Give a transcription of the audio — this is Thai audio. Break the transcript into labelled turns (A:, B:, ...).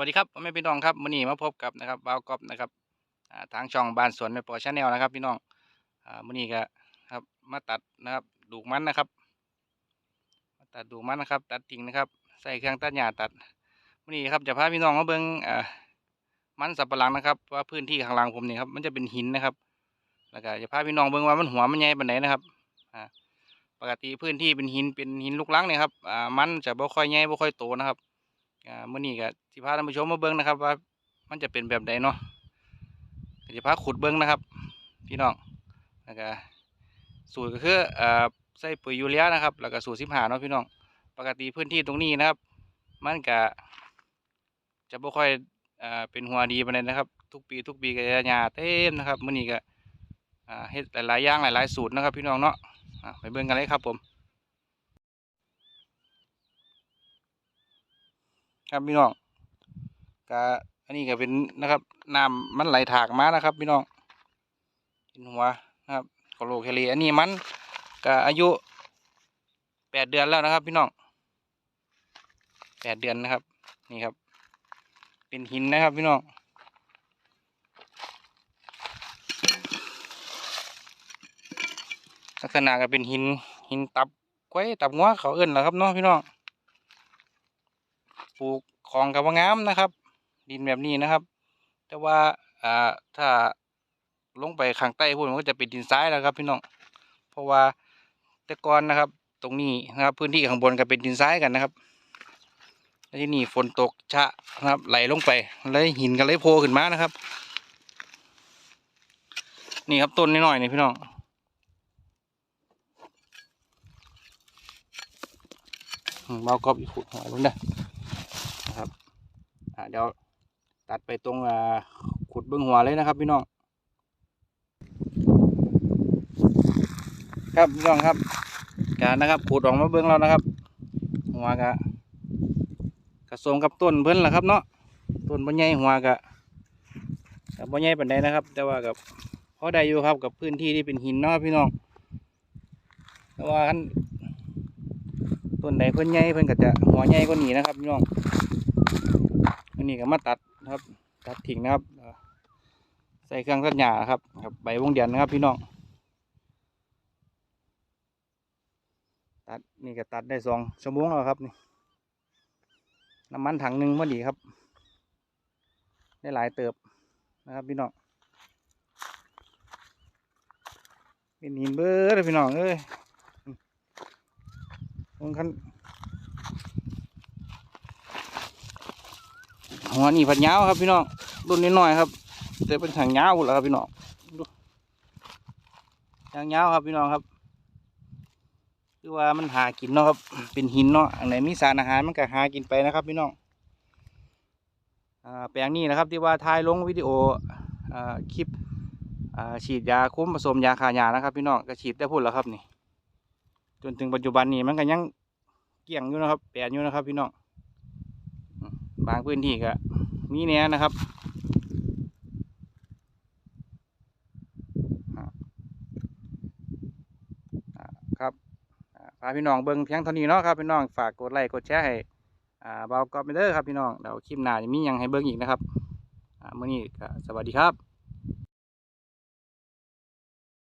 A: วัสดีครับแม่พี่น้องครับวันนี้มาพบกับนะครับบ่าวกอบนะครับทางช่องบ้านสวนแม่ปอชาแนลนะครับ พี่น้องวันนี้ก็ครับมาตัดนะครับดูกมันนะครับมาตัดดูกมันนะครับ ตัดกิ่งนะครับ ใส่เครื่องตัดหญ้าตัดวันนี้ครับจะพาพี่น้องมาเบิ่งอ่ามันสับปะหลังนะครับ ว่าพื้นที่ข้างล่างผมนี่ครับมันจะเป็นหินนะครับ แล้วก็จะพาพี่น้องเบิ่งว่ามันหัวมันใหญ่ปานไหนนะครับอ่าปกติพื้นที่เป็นหินเป็นหินลูกรังเนี่ยครับอ่ามันจะบ่ค่อยใหญ่บ่ค่อยโตนะครับ อ่ามื่อนี้ก็สิพาท่านผู้ชมมาเบิ้งนะครับ ว่ามันจะเป็นแบบใดเนาะก็จะพาขุดเบิ้งนะครับพี่น้องแล้วก็สูตรก็คืออ่าใส่ปุ๋ยยูเรียนะครับ แล้วก็สูตรสิบหาเนาะพี่น้องปกติพื้นที่ตรงนี้นะครับ มันก็จะบ่ค่อยอ่าเป็นหัวดีปานใดนะครับ ทุกปีทุกปีก็จะหญ้าเต็มนะครับมื่อนี้ก็อ่าเฮ็ดหลายๆอย่างหลายๆสูตรนะครับ พี่น้องเนาะอ่าไปเบิ้งกันเลยครับผม ครับพี่น้องก็อันนี้ก็เป็นนะครับน้ำมันไหลถากมานะครับ พี่น้องเห็นหัวนะครับโคโลเคลีอันนี้มันก็อายุแปดเดือนแล้วนะครับ พี่น้องแปดเดือนนะครับ นี่ครับ เป็นหินนะครับ พี่น้องลักษณะก็เป็นหินหินตับไว้ตับงัวเขาเอิ้นแหละครับเนาะพี่น้อง ปลูกของกับว่างามนะครับ ดินแบบนี้นะครับ แต่ว่าอ่าถ้าลงไปข้างใต้พวกมันก็จะเป็นดินทรายแล้วครับ พี่น้องเพราะว่าแต่ก่อนนะครับ ตรงนี้นะครับ พื้นที่ข้างบนก็เป็นดินทรายกันนะครับแล้วที่นี่ฝนตกชะนะครับ ไหลลงไปแล้วหินก็เลยโผล่ขึ้นมานะครับ นี่ครับต้นนิดหน่อยนี่พี่น้องมเบากรอบอีกขุดหอยลงได้ นะครับเดี๋ยวตัดไปตรงขุดเบื้องหัวเลยนะครับพี่น้องครับพี่น้องครับการนะครับขุดออกมาเบื้องเรานะครับ หัวกะกระสมกับต้นเพิ่นแหละครับเนาะต้นบ่ใหญ่หัวกะกับบ่ใหญ่ปานใดนะครับ แต่ว่ากับพอได้อยู่ครับกับพื้นที่ที่เป็นหินเนาะพี่น้องแต่ว่าคันต้นใดเพิ่นใหญ่เพิ่นก็จะหัวใหญ่กว่านี้นะครับพี่น้อง อันนี้ก็มาตัดนะครับตัดทิ้งนะครับใส่เครื่องตัดหญ้าครับกับใบวงเดือนนะครับพี่น้องตัดนี่ก็ตัดได้สองชั่วโมงแล้วครับนี่น้ำมันถังหนึ่งพอดีครับ ได้หลายเติบนะครับพี่น้องเป็นหินเบ้อเลยพี่น้องเอ้ยลงคัน หัวนี่ผัดยาวครับพี่น้องรุ่นนิดหน่อยครับ แต่เป็นถังยาวหมดแล้วครับพี่น้องดูยางยาวครับพี่น้องครับคือว่ามันหากินเนาะครับ เป็นหินเนาะอันไหนมีสารอาหารมันก็หากินไปนะครับพี่น้องอ่าแปลงนี้นะครับที่ว่าถ่ายลงวิดีโออ่าคลิปอ่าฉีดยาคุ้มผสมยาฆ่าหญ้านะครับ พี่น้องก็ฉีดได้พูดแล้วครับนี่ จนถึงปัจจุบันนี้มันก็ยังเกลี้ยงอยู่นะครับ แปลนอยู่นะครับ พี่น้อง บางพื้นที่ก็มีแน่นะครับครับพาพี่น้องเบิ้งเพียงเท่านี้เนาะครับพี่น้องฝากกดไลค์กดแชร์ให้อ่าเบากอบไปเด้อครับพี่น้องเดี๋ยวคลิปหน้าจะมียังให้เบิ้งอีกนะครับอ่ามื้อนี้สวัสดีครับ